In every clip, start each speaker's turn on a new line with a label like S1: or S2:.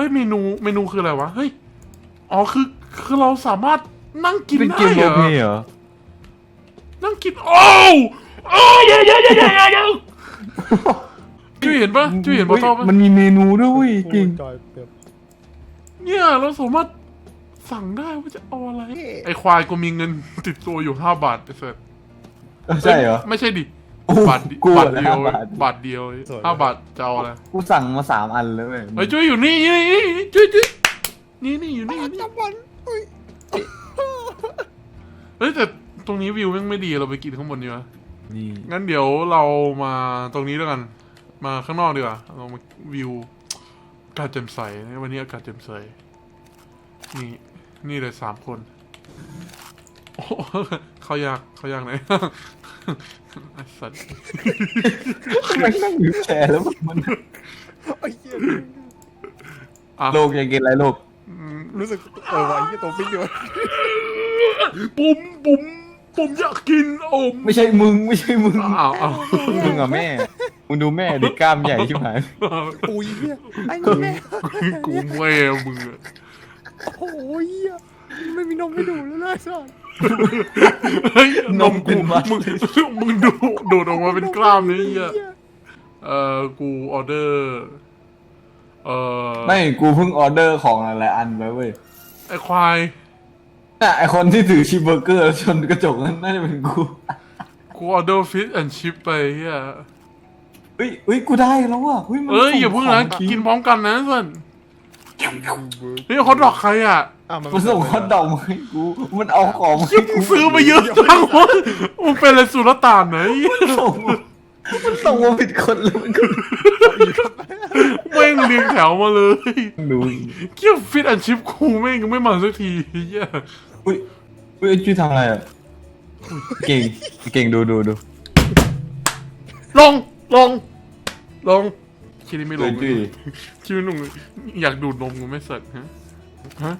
S1: ฮ้ยเมนูเมนูคืออะไรวะเฮ้ยอ๋อคือคือเราสามารถนั่งกิน
S2: เป็น
S1: ได้
S2: เกม
S1: เห
S2: โร
S1: ร
S2: ลเพลย์
S1: อ
S2: เหรอ
S1: นั่งกินโอ้วโอ้ยเยอะเยอะเยอะเยอะเยอะจุ้ยเห็นปะจุ้ยเห็นบอทอปะ
S2: มันมีเมนูด้วยเวยจริง
S3: จอยแบบ
S1: เนี่ยเราสามารถสั่งได้ว่าจะเอาอะไร ไอควายกูมีเงินติดตัวอยู่ห้าบาทไอ้เสร็จ
S2: เออใช่เหรอ
S1: ไม่ใช่ดิ
S2: โอ้
S1: บาทเดียว
S2: กู
S1: บาท
S2: เหรอ
S1: เดียว
S2: ห้าบาท
S1: บาทเดียวห้าบาทจะเอาอะไร
S2: กูสั่งมาสามอันแล้วเว้ย
S1: เฮ้ยจุ้ยอยู่นี่นี่นี่นี่จุ้ยจุ้ยนี่นี่อยู่นี่อยู่นี่
S3: จำวันอุ้ย
S1: เฮ้ยแต่ตรงนี้วิวแม่งไม่ดีเราไปกินข้างบนดีกว่า
S2: นี่
S1: งั้นเดี๋ยวเรามาตรงนี้แล้วกัน มาข้างนอกดีกว่าเรามาวิวอากาศแจ่มใสวันนี้อากาศแจ่มใสนี่นี่เลยสามคนโอ้โหเขายากเขายากไหน ไอ้สัตว์
S2: มันนั่งอยู่แชร์แล้วมัน
S3: ไอ้เหี้ย
S1: อะ
S2: โลกอยากกินอะไรโลก
S1: อืม
S3: รู้สึกเออวะไอ้เหี้ยตัวปิ๊กอยู่
S1: ปุ่มปุ่มปุ่มอยากกินอม
S2: ไม่ใช่มึงไม่ใช่มึง
S1: อ้าวอ้าว
S2: มึงอะแม่มึงดูแม่ดิกล้ามใหญ่ชิบหาย
S3: ปุยเหี้ยไอ้แม่
S1: กูแม่มึงอะ
S3: โอ้โหเหี้ยไม่มีนมให้ดูแล้วนะสัส
S1: เฮ้ยนม
S2: เป็
S1: กู
S2: นมัด
S1: มึงมึงดูดูดออกมาเป็นกล้ามนี่อะเออกูออเดอร์ เออ
S2: ไม่กูเพิ่งออเดอร์ของหลายๆอันไปเว้ย
S1: ไอควาย
S2: น่ะไอคนที่ถือชีสเบอร์เกอร์แล้วชนกระจกนั่นน่าจะเป็นกู
S1: กูออเดอร์ฟิชแอนชิปไปเฮีย
S2: เฮ้ยเฮ้ยกูได้แล้วว่ะเฮ้ยมัน
S1: เอ้ย
S2: ส่
S1: อย่าเพิ่งนะ
S2: ข
S1: กินพร้อมกันนะส่วนเฮ้ยเขาดอกใครอะ
S3: อะมัน
S2: มันส่งฮอตดอกมาให้กู มันเอาของมา
S1: เหี้
S2: ให้
S1: ยมึ
S2: กู
S1: งซื้อมาเยอะจังวะมึงเป็นอะไรสุรต่านไหน
S2: ส่งมามันส่งมาผิดคนเลยมันก็
S1: แม่งเรียงแถวมาเลย
S2: ดู
S1: เกี่ยวฟิชแอนชิปกูแม่งยังไม่มาสักทีเฮีย
S2: อุ้ยอุ้ยไอ้จุ้ยทำอะไรอะ เก่ง เก่งดูดูดู
S1: ลงลงลงคิดไม่ล
S2: เอ้
S1: ง
S2: ยจุ้ย
S1: คิดไม่ลงเลยอยากดูดนมกูไม่เสร็จฮะฮะ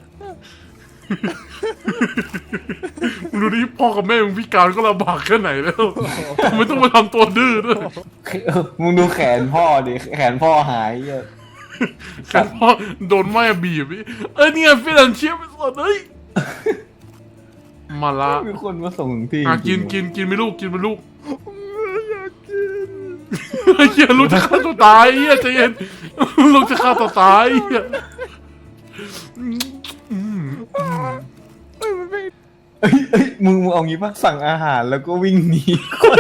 S1: มึงดูดิพ่อกับแม่มึงพิการก็ลำบากแค่ไหนแล้วทำไมต้องมาทำตัวดื้อด้วย
S2: เออมึงดูแขนพ่อดิแขนพ่อหายเหี้ย
S1: แค่พ่อโดนแม่บีบอีกเอ้ยเนี่ยฟิลันเชียไปสดเฮ้ยมาละ
S2: มีคนมาส่งถึงที่
S1: อะกินกินกินไม่ลูกกินไม่ลูกอยากกินเฮียลูกจะฆ่าตัวตายเฮียใจเย็นลูกจะฆ่าตัวตายเฮียอืมอืม
S3: เอ้ยมันไม่
S2: เอ้ยเอ้ยมึงมึงเอางี้ป่ะสั่งอาหารแล้วก็วิ่งหนีคน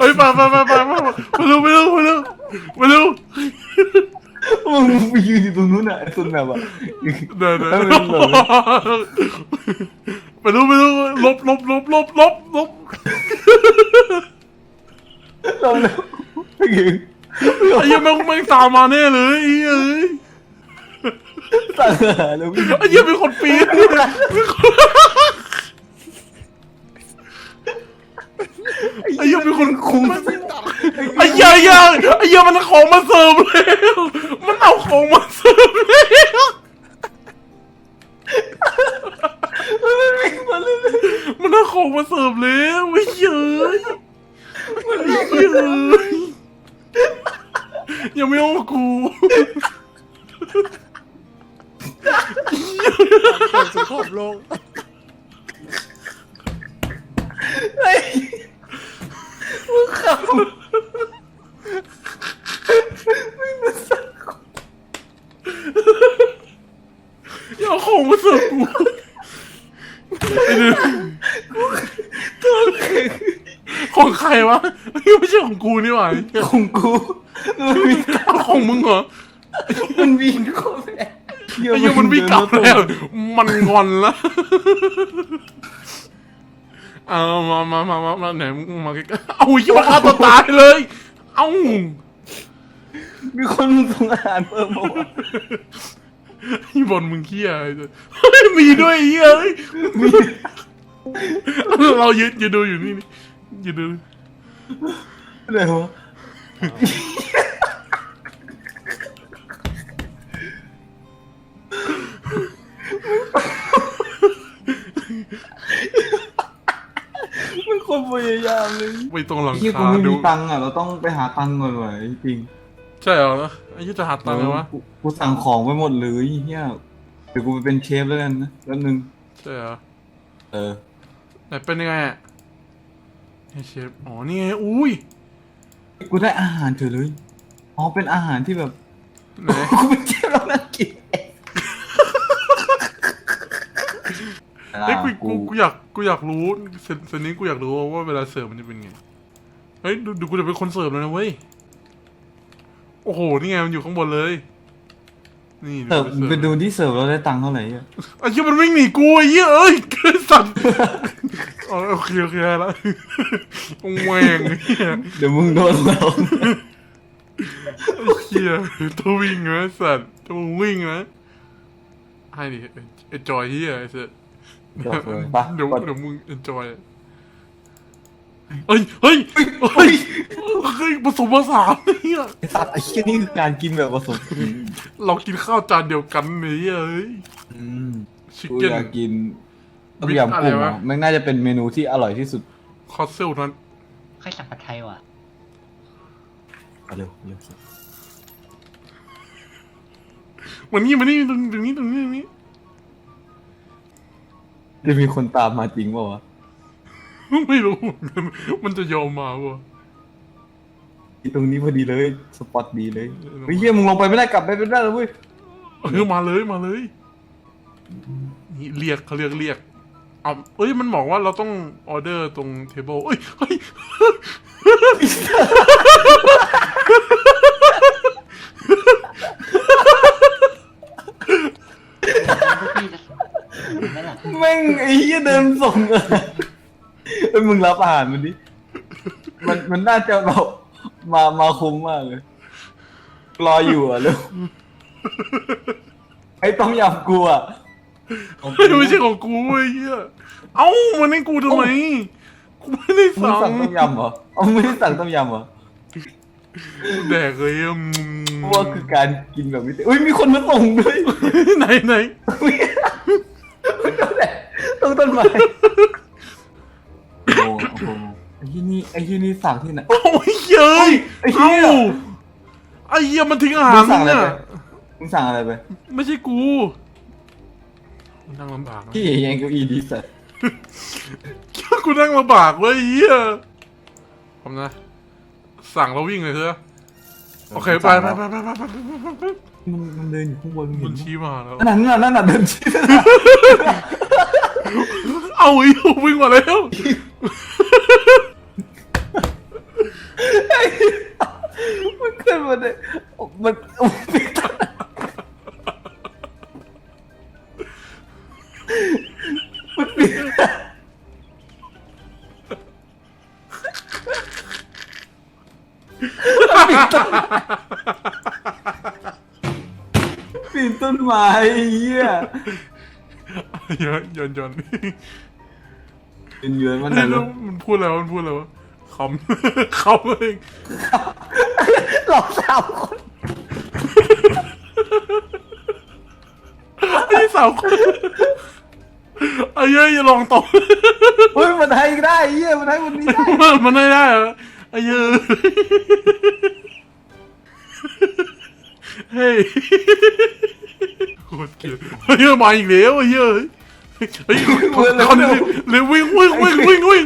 S1: เฮ้ยไปไปไปไปไปไปเร็วไปเร็วไปเร็วไปเร็ว
S2: มึงไปยืนอยู่ตรงนู้นอะไอ้ต้นแบบอะ
S1: เดินเดิน
S2: แล้วมันแบบ
S1: ไปเร็วไปเร็วลบลบลบลบลบลบ
S2: เราแล้วไม่ยิง
S1: ไอ้เหี้ยังแม่งแม่งตามมาแน่เลยไอ้เอ้ย
S2: สั่งหารแล้ววิ่ง
S1: ไอ้เหี้ยเป็นคนปีนไอ้เหี้ยเป็นคนคุมไอ้เหี้ยไอ้เหี้ยไอ้เหี้ยมันเอาของมาเสิร์ฟแล้วมันเอาของมาเสิร์ฟแล้ว
S2: มันวิ่งมาเลย
S1: มันเอาของมาเสิร์ฟแล้วไอ้เหี้ยไอ้เหี้ยยังไม่เอากู Ha ha ha.
S3: เปิดสุขอบโลก
S2: ไอ้มึงขับไม่มาสั่ง
S1: อย่าเอาของมาเสิร์ฟกูไอ้เดือ
S2: ตัวแข็ง
S1: ของใครวะไม่ใช่ของกูนี่หว่า
S2: ของกู มันวิ่ง
S1: ของมึงเหรอ
S2: มันวิ่งเข้าไป
S1: ไอ้ เหี้ยังมันวิ่งกลับแล้วมันงอนละเอามามามามามาไหนมึงมาใกล้ๆเอาอย่ามาฆ่าตัวตายเลย เอ้า
S2: มีคนส่งอาหารเพิ่มมาว่ะ
S1: พี่บอลมึงเขี้ยอะไรเนี่ยเฮ้ยมีด้วยไอ้เหี้ยเฮ้ยเรายืนยืนดูอยู่นี่นี่ยืนดู
S2: อะไรวะ ยายามเลย
S1: ไปตรงหลัง
S2: ที่กู
S1: คา
S2: ไม่
S1: ดู
S2: มีตังค์อะเราต้องไปหาตังค์ก่อนว่ะจริง
S1: ใช่เหรอไอ้ยี่จะหาตังค์ไงวะ
S2: กูกูสั่งของไปหมดเลยเฮียเดี๋ยวกูไปเป็นเชฟแล้วกันนะแป๊บนึง
S1: ใช่เหรอ
S2: เออ
S1: ไหนเป็นยังไงอะไอเชฟ อ๋อ นี่ไง อุ้ย
S2: กูได้อาหารเฉยเลยอ๋อเป็นอาหารที่แบบ
S1: ไหน
S2: กูเป็นเชฟแล้วนะกิน เอง
S1: เฮ้ยกูกูกูอยากกูอยากรู้เซนเซนนี้กูอยากรู้ว่าเวลาเสิร์ฟมันจะเป็นไงเฮ้ยดูดูกูจะเป็นคนเสิร์ฟเลยนะเว้ยโอ้โหนี่ไงมันอยู่ข้างบนเลย นี่
S2: เสิร์ฟ
S1: กู
S2: ไปดูที่เสิร์ฟเราได้ตังค์เท่าไหร่อะ
S1: ไอ้เหี้ยมันวิ่งหนีกูไอ้เหี้ยเอ้ยไอ้สัตว์อ๋อโอเคโอเคแล้วแม่งไอ้เหี้ย
S2: เดี๋ยวมึงโดนเรา
S1: ไอ้เหี้ยตัววิ่งนะไอ้สัตว์ตัววิ่งนะให้ดิไอ้จอยเหี้ยไอ้สัตว์
S2: จบเลยปะ
S1: เดี๋ยวเดี๋ยวมึง enjoy เฮ้ย เฮ้ย เฮ้ย เฮ้ยผสมผสานเนี่ย
S2: ไอ้สัตว์ไอ้เหี้ยนี่คือการกินแบบผสมอืม
S1: เรากินข้าวจานเดียวกันเนี่ยเฮ้ย
S2: อืม
S1: ชิค
S2: กู
S1: เก้น
S2: อยากกินต้ม
S1: วิท
S2: ยำ
S1: อะไร
S2: กุ้ง
S1: วะ
S2: อะมันน่าจะเป็นเมนูที่อร่อยที่สุด
S1: คอสเซลนั้น
S4: ใครสั่งผัดไทยว่ะ
S2: เอาเร็วเร็ว
S1: วันนี้มานี่ตรงตรงนี้ตรงนี้ตรงนี้
S2: จะมีคนตามมาจริงเปล่าวะ
S1: ไม่รู้ มันจะยอมมาปะ
S2: ตรงนี้พอดีเลย สปอตดีเลยไอ้เหี้ยมึงลงไปไม่ได้กลับไปไม่ได้เลยเว้ย
S1: เออมาเลยมาเลยนี่เรียกเขาเรียกเรียกเอาเอ้ยมันบอกว่าเราต้องออเดอร์ตรงเทเบิลเอ้ยเฮ้ย
S4: พวกพี่จะเห็นไหมล่ะ
S2: แม่งไอ้เหี้ยเดินส่งอะเอ้ยมึงรับอาหารมันดิ มันมันน่าจะแบบมามาคุ้มมากเลย รออยู่อะเร็วไอ้ต้มยำกูอะ
S1: เฮ้ยไม่ใช่ของกูเว้ยเหี้ยเอ้ามันให้กูทำไมกูไม่ได้
S2: มึง
S1: สั่
S2: สั่
S1: ง
S2: งต้มยำเหรอเอาไม่ได้สั่งต้มยำเหรอ
S1: แดกเลยอืม
S2: กูว่าคือการกินแบบไม่เต็มอุ้ยมีคนมาส่งด้วย
S1: ไหนไหน
S2: ต้นต้นไม้โอ้โหไอ้ที่นี่ไอ้ที่นี่สั่งที่ไหน
S1: โอ้ยเย้ย
S2: ไอ้เหี้
S1: เอ้ายไอ้เหี้ยมันทิ้งอาหาร
S2: มึงสั่งอะไร
S1: เนี่ย
S2: ไปมึงสั่งอะไรไป
S1: ไม่ใช่กูนั่งลำบากนะ
S2: พี่ยังเก้าอี้ดีสัส
S1: กูนั่งลำบากเว้ยไอ้เหี้ยผมนะ สั่งแล้ววิ่งเลยเถอะโอเคไปไปไปไปไปไปไป
S2: มันมันเดินอยู่ข้างบนมึง
S1: มั
S2: เห็
S1: น
S2: น
S1: ชี้มาแล้ว
S2: นั่นน่ะนั่นน่ะเดินชี้
S1: เอาอีกวิ่งมาแล้ว
S2: มันขึ้นมาเลยมันมันีนต้นไม้ไอ้เหี้ย
S1: เยอะยนยน
S2: เป็นเยือนมัน
S1: ไอ้
S2: นะ
S1: ลู
S2: ลู
S1: ก
S2: ก
S1: มันพูดแล้วมันพูดแล้วะคำคำเอง
S2: เราสามคน
S1: ไอ้สาวคนไอ้เย้ยอย่าลองตบ
S2: เฮ้ยมันให้ได้ไอ้เหี้ยมันให้วันนี้ได้
S1: มันมันได้ได้เหรอไอ้เย้ย เฮ้ยโคตรเกลียดไอ้เย้ยมาอีกแล้วไอ้เย้ยเฮ้ยคนนี้เลยวิ่งวิ่งวิ่งวิ่งวิ่ง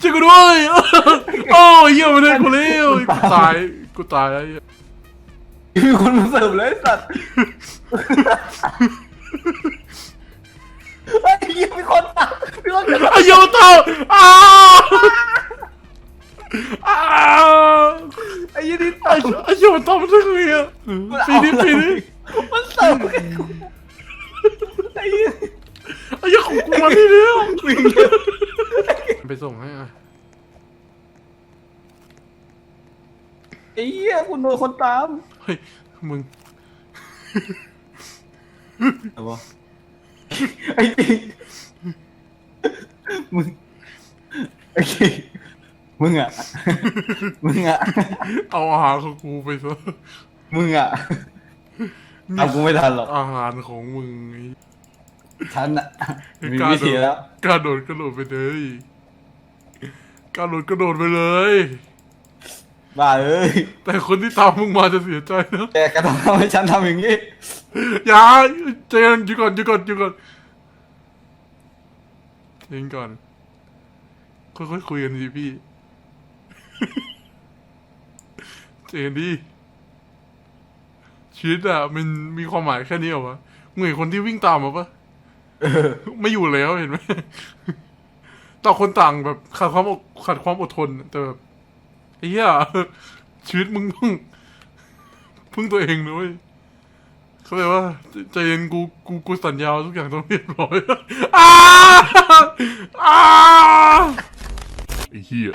S1: ช่วยกูด้วยโอ้ยเหี้ยมันได้กูแล้วกูตายกูตายไอ้เหี้ย
S2: มีคนมาเสิร์ฟเลยไอ้สัตว์ไอ้เหี้ยมีคนมามีคนมา
S1: ไอ้เหี้ยมันเต่าอ้าวอ้าว
S2: ไอ้เหี้ยนี่
S1: ไอ้
S2: เสิร์ฟ
S1: ไอ้เหี้ยมันเต่ามันได้ไงอะปีนี้ปีนี้
S2: มันเสิร์ฟให้กูไอ้เหี้ย
S1: ไอ้เหี้ยของกูมาที่แล้วไปส่งให้อะ
S2: ไอ้เหี้ยคุณโดนคนตาม
S1: เฮ้ยมึง
S2: อะไรวะไอ้จริงมึงไอ้จริง มึงอะ มึงอะ
S1: เอาอาหารของกูไปซะ
S2: มึงอะเอากูไม่ทันหรอก
S1: อาหารของมึงไอ้
S2: ฉันอะ มีวิธีแล้ว
S1: กระโดดกระโดดไปเลยกระโดดกระโดดไปเลย
S2: บ้าเอ้ย
S1: แต่คนที่ตามมึงมาจะเสียใจนะ
S2: แกกระทำให้ฉันทำอย่างนี้
S1: อย่าใจเย็นอยู่ก่อนอยู่ก่อนอยู่ก่อนใจเย็นก่อน ค่อยๆคุยกันดีพี่ ใจเย็นดีชีวิตอะมันมีความหมายแค่นี้เหรอวะมึงเห็นคนที่วิ่งตามมาปะ
S2: เออ
S1: ไม่อยู่แล้วเห็นไหมต่างคนต่างแบบขาดความอดขาดความอดทนแต่แบบไอ้เหี้ยชีวิตมึงต้องพึ่งตัวเองนะเว้ยเขาเลยว่าใจเย็นกูกูกูสัญญาว่าทุกอย่างต้องเรียบร้อยอ้าอ้าไอ้เหี้ย